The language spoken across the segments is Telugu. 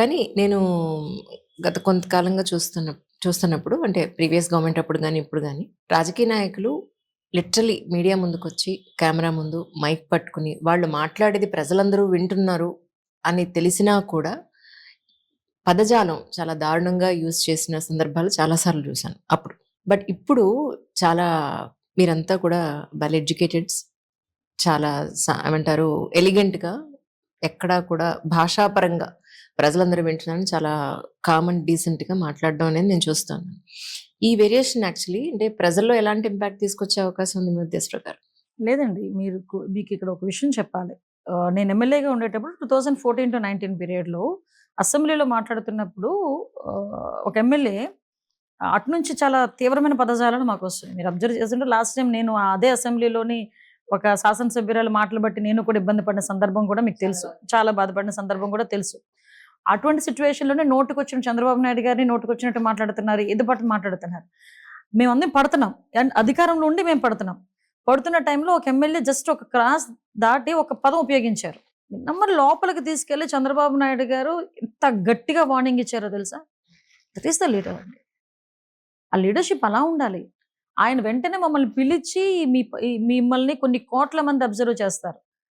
కానీ నేను గత కొంతకాలంగా చూస్తున్న చూస్తున్నప్పుడు అంటే ప్రీవియస్ గవర్నమెంట్ అప్పుడు కానీ ఇప్పుడు కానీ రాజకీయ నాయకులు లిటరలీ మీడియా ముందుకొచ్చి కెమెరా ముందు మైక్ పట్టుకుని వాళ్ళు మాట్లాడేది ప్రజలందరూ వింటున్నారు అని తెలిసినా కూడా పదజాలం చాలా దారుణంగా యూజ్ చేసిన సందర్భాలు చాలాసార్లు చూశాను అప్పుడు. బట్ ఇప్పుడు చాలా మీరంతా కూడా వెల్ ఎడ్యుకేటెడ్స్. చాలా ఏమంటారు ఎలిగెంట్‌గా ఎక్కడా కూడా భాషాపరంగా ప్రజలందరూ వింటున్నారని చాలా కామన్ డీసెంట్‌గా మాట్లాడడం అనేది నేను చూస్తాను. ఈ వేరియేషన్ యాక్చువల్లీ అంటే ప్రజల్లో ఎలాంటి ఇంపాక్ట్ తీసుకొచ్చే అవకాశం ఉంది మీ ఉద్దేశ ప్రకారం? లేదండి. మీరు మీకు ఇక్కడ ఒక విషయం చెప్పాలి. నేను ఎమ్మెల్యేగా ఉండేటప్పుడు 2014-19 పీరియడ్‌లో అసెంబ్లీలో మాట్లాడుతున్నప్పుడు ఒక ఎమ్మెల్యే అటు నుంచి చాలా తీవ్రమైన పదజాలను మాకు వస్తుంది మీరు అబ్జర్వ్ చేస్తుంటే లాస్ట్ టైం నేను అదే అసెంబ్లీలోని ఒక శాసనసభ్యురాలు మాటలు బట్టి నేను కూడా ఇబ్బంది పడిన సందర్భం కూడా మీకు తెలుసు. చాలా బాధపడిన సందర్భం కూడా తెలుసు. అటువంటి సిట్యుయేషన్‌లోనే నోటికొచ్చిన చంద్రబాబు నాయుడు గారిని నోటికొచ్చినట్టు మాట్లాడుతున్నారు. ఏదో పాటు మాట్లాడుతున్నారు. మేమందరం పడుతున్నాం. అండ్ అధికారంలో ఉండి మేము పడుతున్నాం. పడుతున్న టైంలో ఒక ఎమ్మెల్యే జస్ట్ ఒక క్రాస్ దాటి ఒక పదం ఉపయోగించారు. నమ్మరు లోపలికి తీసుకెళ్ళి చంద్రబాబు నాయుడు గారు ఎంత గట్టిగా వార్నింగ్ ఇచ్చారో తెలుసా? దట్ ఈస్ ద లీడర్ అండి. ఆ లీడర్‌షిప్ అలా ఉండాలి. ఆయన వెంటనే మమ్మల్ని పిలిచి మీ మిమ్మల్ని కొన్ని కోట్ల మంది అబ్జర్వ్ చేస్తారు.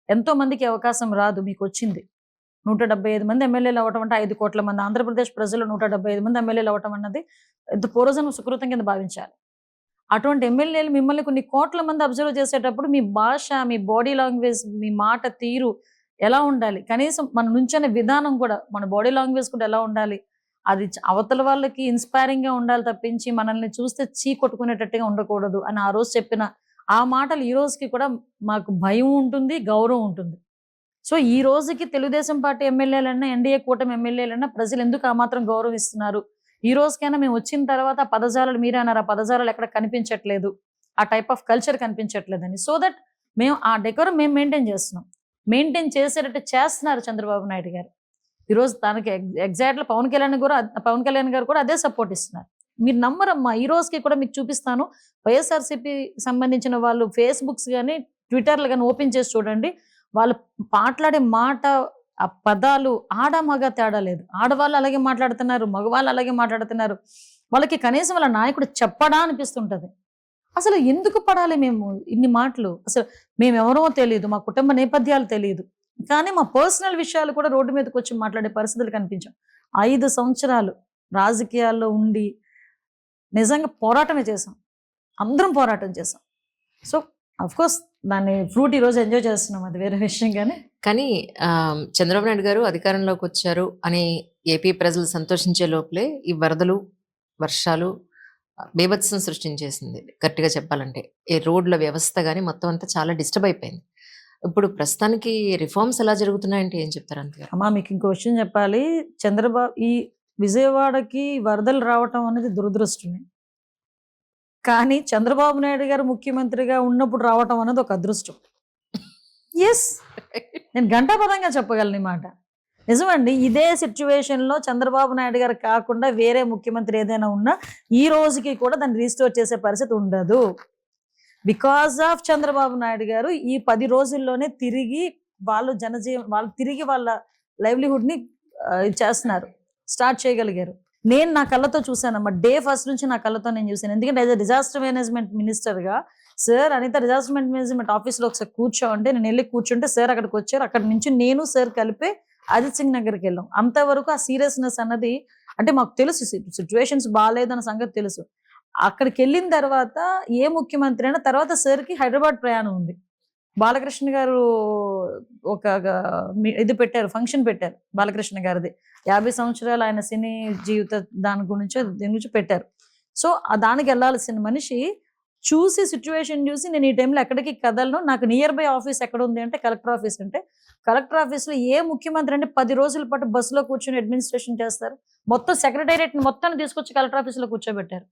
ఎంతో మందికి అవకాశం రాదు మీకు వచ్చింది నూట డెబ్బై ఐదు మంది ఎమ్మెల్యేలు అవ్వటం అంటే ఐదు కోట్ల మంది ఆంధ్రప్రదేశ్ ప్రజలు 175 మంది ఎమ్మెల్యేలు అవ్వటం అన్నది ఎంత పూర్వజన్మ సుకృతం కింద భావించాలి. అటువంటి ఎమ్మెల్యేలు మిమ్మల్ని కొన్ని కోట్ల మంది అబ్జర్వ్ చేసేటప్పుడు మీ భాష, మీ బాడీ లాంగ్వేజ్, మీ మాట తీరు ఎలా ఉండాలి? కనీసం మన నుంచనే విధానం కూడా మన బాడీ లాంగ్వేజ్ కూడా ఎలా ఉండాలి? అది అవతల వాళ్ళకి ఇన్‌స్పైరింగ్‌గా ఉండాలి తప్పించి మనల్ని చూస్తే చీ కొట్టుకునేటట్టుగా ఉండకూడదు అని ఆ రోజు చెప్పిన ఆ మాటలు ఈ రోజుకి కూడా మాకు భయం ఉంటుంది, గౌరవం ఉంటుంది. సో, ఈ రోజుకి తెలుగుదేశం పార్టీ ఎమ్మెల్యేలన్నా, ఎన్‌డీఏ కూటమి ఎమ్మెల్యేలన్నా ప్రజలు ఎందుకు ఆ మాత్రం గౌరవిస్తున్నారు ఈ రోజుకైనా మేము వచ్చిన తర్వాత పదజాలలు పదజాలాలు మీరే అన్నారు. ఆ పదజాలాలు ఎక్కడ కనిపించట్లేదు. ఆ టైప్ ఆఫ్ కల్చర్ కనిపించట్లేదని. సో దట్ మేము ఆ డెకోరం మేము మెయింటైన్ చేస్తున్నాం. మెయింటైన్ చేసేటట్టు చేస్తున్నారు చంద్రబాబు నాయుడు గారు. ఈరోజు తనకి ఎగ్ ఎగ్జాక్ట్‌లీ పవన్ కళ్యాణ్ కూడా పవన్ కళ్యాణ్ గారు కూడా అదే సపోర్ట్ ఇస్తున్నారు. మీరు నమ్మరమ్మా ఈ రోజుకి కూడా మీకు చూపిస్తాను. వైఎస్ఆర్‌సీపీ సంబంధించిన వాళ్ళు ఫేస్‌బుక్స్ కానీ ట్విట్టర్‌లు కానీ ఓపెన్ చేసి చూడండి. వాళ్ళు మాట్లాడే మాట, ఆ పదాలు ఆడ, మగ తేడా లేదు. ఆడవాళ్ళు అలాగే మాట్లాడుతున్నారు. మగవాళ్ళు అలాగే మాట్లాడుతున్నారు. వాళ్ళకి కనీసం వాళ్ళ నాయకుడు చెప్పడా అనిపిస్తుంటది. అసలు ఎందుకు పడాలి మేము ఇన్ని మాటలు? అసలు మేమెవరో తెలియదు మా కుటుంబ నేపథ్యాలు తెలియదు కానీ మా పర్సనల్ విషయాలు కూడా రోడ్డు మీదకొచ్చి మాట్లాడే పరిస్థితులు కనిపించాం. ఐదు సంవత్సరాలు రాజకీయాల్లో ఉండి నిజంగా పోరాటమే చేసాం అందరం పోరాటం చేసాం సో, ఆఫ్‌కోర్స్ దాన్ని ఫ్రూట్ ఈరోజు ఎంజాయ్ చేస్తున్నాం. అది వేరే విషయం కానీ కానీ చంద్రబాబు నాయుడు గారు అధికారంలోకి వచ్చారు అని ఏపీ ప్రజలు సంతోషించే లోపలే ఈ వరదలు, వర్షాలు బీభత్సం సృష్టించేసింది గట్టిగా చెప్పాలంటే. ఈ రోడ్ల వ్యవస్థ కానీ మొత్తం అంతా చాలా డిస్టర్బ్ అయిపోయింది. ఇప్పుడు ప్రస్తుతానికి రిఫార్మ్స్ ఎలా జరుగుతున్నాయంటే ఏం చెప్తారు అంతే అమ్మా మీకు ఇంకో విషయం చెప్పాలి. చంద్రబాబు ఈ విజయవాడకి వరదలు రావటం అనేది దురదృష్టమే. కానీ చంద్రబాబు నాయుడు గారు ముఖ్యమంత్రిగా ఉన్నప్పుడు రావటం అనేది ఒక అదృష్టం. ఎస్ నేను గంటాపదంగా చెప్పగలను ఈ మాట. నిజమండి. ఇదే సిచ్యువేషన్లో చంద్రబాబు నాయుడు గారు కాకుండా వేరే ముఖ్యమంత్రి ఏదైనా ఉన్నా ఈ రోజుకి కూడా దాన్ని రీస్టోర్ చేసే పరిస్థితి ఉండదు. బికాస్ ఆఫ్ చంద్రబాబు నాయుడు గారు ఈ పది రోజుల్లోనే తిరిగి వాళ్ళు జనజీవనం వాళ్ళు తిరిగి వాళ్ళ లైవ్లీహుడ్‌ని ని ఇది చేస్తున్నారు. స్టార్ట్ చేయగలిగారు. నేను నా కళ్ళతో చూసానమ్మా. డే ఫస్ట్ నుంచి నా కళ్ళతో నేను చూసాను. ఎందుకంటే యాజ్ అ డిజాస్టర్ మేనేజ్మెంట్ మినిస్టర్‌గా సార్ అనిత డిజాస్టర్ మేనేజ్మెంట్ ఆఫీస్‌లో ఒకసారి కూర్చోంటే నేను వెళ్ళి కూర్చుంటే సార్ అక్కడికి వచ్చారు. అక్కడ నుంచి నేను సార్ కలిపి అజిత్ సింగ్ నగర్‌కి వెళ్ళాం. అంతవరకు ఆ సీరియస్‌నెస్ అన్నది అంటే మాకు తెలుసు సి బాగాలేదన్న సంగతి తెలుసు. అక్కడికి వెళ్ళిన తర్వాత ఏ ముఖ్యమంత్రి అయినా తర్వాత సార్‌కి హైదరాబాద్ ప్రయాణం ఉంది. బాలకృష్ణ గారు ఒక ఇది పెట్టారు. ఫంక్షన్ పెట్టారు. బాలకృష్ణ గారిది. 50 సంవత్సరాలు ఆయన సినీ జీవిత దాని గురించి దీని గురించి పెట్టారు. సో, దానికి వెళ్ళాల్సిన మనిషి చూసి సిచ్యువేషన్ చూసి నేను ఈ టైంలో ఎక్కడికి కదలను. నాకు నియర్ బై ఆఫీస్ ఎక్కడ ఉంది అంటే కలెక్టర్ ఆఫీస్ అంటే, కలెక్టర్ ఆఫీస్‌లో ఏ ముఖ్యమంత్రి అంటే పది రోజుల పాటు బస్సులో కూర్చొని అడ్మినిస్ట్రేషన్ చేస్తారు. మొత్తం సెక్రటేరియట్ మొత్తాన్ని తీసుకొచ్చి కలెక్టర్ ఆఫీస్‌లో కూర్చోబెట్టారు.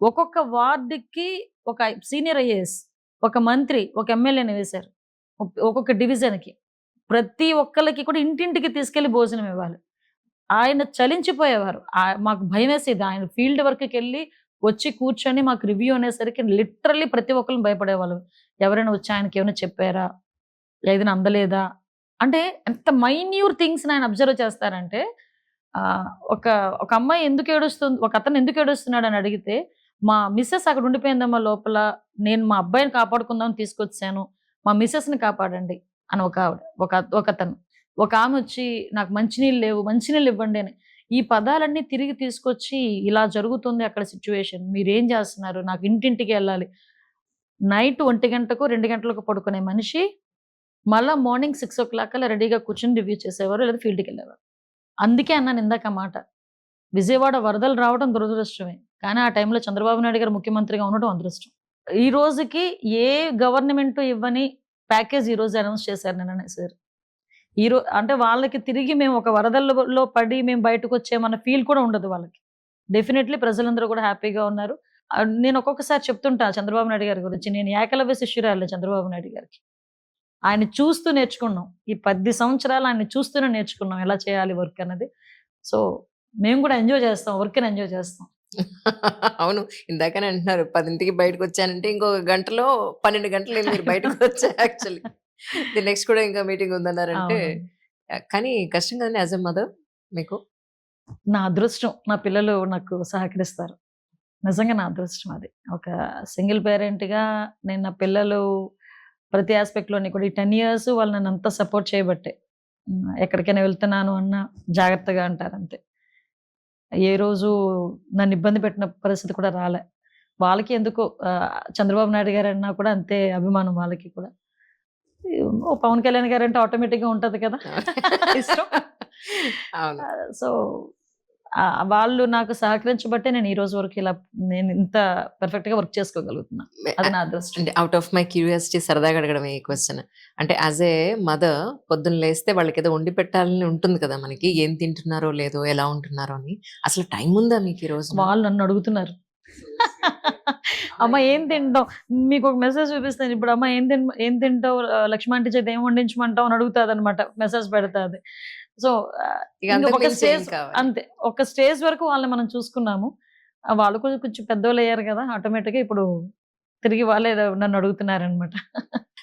ఒక్కొక్క వార్డుకి ఒక సీనియర్ ఐఏఎస్, ఒక మంత్రి, ఒక ఎమ్మెల్యేని వేశారు. ఒక్కొక్క డివిజన్‌కి. ప్రతి ఒక్కరికి కూడా ఇంటింటికి తీసుకెళ్ళి భోజనం ఇవ్వాలి. ఆయన చలించిపోయేవారు. మాకు మాకు వేసేది ఆయన ఫీల్డ్ వర్క్కి వెళ్ళి వచ్చి కూర్చొని మాకు రివ్యూ అనేసరికి లిటరల్లీ ప్రతి ఒక్కళ్ళం భయపడేవాళ్ళు ఎవరైనా వచ్చి ఆయనకి ఏమైనా చెప్పారా? ఏదైనా అందలేదా? అంటే ఎంత మైన్యూర్ థింగ్స్‌ని ఆయన అబ్జర్వ్ చేస్తారంటే ఒక ఒక అమ్మాయి ఎందుకు ఏడుస్తుంది ఒక అతను ఎందుకు ఏడుస్తున్నాడు అని అడిగితే, మా మిస్సెస్ అక్కడ ఉండిపోయిందమ్మా లోపల. నేను మా అబ్బాయిని కాపాడుకుందామని తీసుకొచ్చాను. మా మిస్సెస్ని కాపాడండి అని ఒక ఆవిడ. ఒక ఒకతను. ఒక ఆమె వచ్చి నాకు మంచినీళ్ళు లేవు, మంచినీళ్ళు ఇవ్వండి అని. ఈ పదాలన్నీ తిరిగి తీసుకొచ్చి ఇలా జరుగుతుంది అక్కడ సిచ్యువేషన్ మీరేం చేస్తున్నారు? నాకు ఇంటింటికి వెళ్ళాలి నైట్ ఒంటి గంటకు రెండు గంటలకు పడుకునే మనిషి మళ్ళా మార్నింగ్ సిక్స్ ఓ క్లాక్ అలా రెడీగా కూర్చొని రివ్యూ చేసేవారు. లేదా ఫీల్డ్‌కెళ్ళేవారు. అందుకే అన్నాను ఇందాక మాట. విజయవాడ వరదలు రావడం దురదృష్టమే. కానీ ఆ టైంలో చంద్రబాబు నాయుడు గారు ముఖ్యమంత్రిగా ఉండటం అదృష్టం. ఈ రోజుకి ఏ గవర్నమెంట్ ఇవ్వని ప్యాకేజ్ ఈ రోజు అనౌన్స్ చేశారు నిన్ననే సార్. ఈ అంటే వాళ్ళకి తిరిగి మేము ఒక వరదల్లో పడి మేము బయటకొచ్చామన్న ఫీల్ కూడా ఉండదు వాళ్ళకి. డెఫినెట్లీ ప్రజలందరూ కూడా హ్యాపీగా ఉన్నారు. నేను ఒక్కొక్కసారి చెప్తుంటా చంద్రబాబు నాయుడు గారి గురించి. నేను ఏకలవ్య శిష్యురాలే చంద్రబాబు నాయుడు గారికి. ఆయన చూస్తూ నేర్చుకున్నాం. ఈ పది సంవత్సరాలు ఆయన చూస్తూనే నేర్చుకున్నాం ఎలా చేయాలి వర్క్ అన్నది. సో, మేము కూడా ఎంజాయ్ చేస్తాం. వర్క్‌ని ఎంజాయ్ చేస్తాం. అవును. ఇందాకనే అంటున్నారు 10కి బయటకొచ్చానంటే ఇంకొక గంటలో 12 గంటలు మీరు బయటకొచ్చా యాక్చువల్లీ. ది నెక్స్ట్ కూడా ఇంకా మీటింగ్ ఉందన్నారంటే అవును. ఆహ్, కానీ కష్టం కదండీ యాస్ ఎ మదర్ మీకు? నా అదృష్టం. నా పిల్లలు నాకు సహకరిస్తారు. నిజంగా నా అదృష్టం అది. ఒక సింగిల్ పేరెంట్‌గా నేను నా పిల్లలు ప్రతి యాస్పెక్ట్‌లోని కూడా ఈ 10 ఇయర్స్ వాళ్ళు నన్నంతా సపోర్ట్ చేయబట్టే. హ్మ్. ఎక్కడికైనా వెళ్తున్నాను అన్నా జాగ్రత్తగా అంటారంతే. ఏ రోజు నన్ను ఇబ్బంది పెట్టిన పరిస్థితి కూడా రాలే. వాళ్ళకి ఎందుకో చంద్రబాబు నాయుడు గారన్నా కూడా అంతే అభిమానం వాళ్ళకి కూడా. ఓ పవన్ కళ్యాణ్ గారంటే ఆటోమేటిక్‌గా ఉంటది కదా! ఇష్టం. సో, వాళ్ళు నాకు సహకరించబట్టే నేను ఈ రోజు వరకు ఇలా నేను ఇంత పర్ఫెక్ట్‌గా వర్క్ చేసుకోగలుగుతున్నా. అది నా అదృష్టం. అంటే ఔట్ ఆఫ్ మై క్యూరియాసిటీ సరదాగా అడగడమే ఈ క్వెషన్. అంటే యాస్ ఎ మదర్ పొద్దున్న లేస్తే వాళ్ళకేదో వండి పెట్టాలని ఉంటుంది కదా మనకి. ఏం తింటున్నారో లేదో, ఎలా ఉంటున్నారో అని. అసలు టైం ఉందా మీకు ఈ రోజున? వాళ్ళు నన్ను అడుగుతున్నారు. అమ్మ ఏం తింటావు? మీకొక మెసేజ్ చూపిస్తాను ఇప్పుడు. అమ్మ ఏం తిన్ ఏం తింటావు? ఆహ్, లక్ష్మి ఆంటీ చేత ఏం వండించమంటావు అని అడుగుతాదనమాట. మెసేజ్ పెడతాది. సో, ఒక స్టేజ్? అంతే. ఒక స్టేజ్ వరకు వాళ్ళని మనం చూసుకున్నాము. వాళ్ళు కూడా కొంచెం పెద్దోళ్ళయ్యారు కదా! ఆటోమేటిక్‌గా ఇప్పుడు తిరిగి వాళ్ళే నన్ను అడుగుతున్నారనమాట.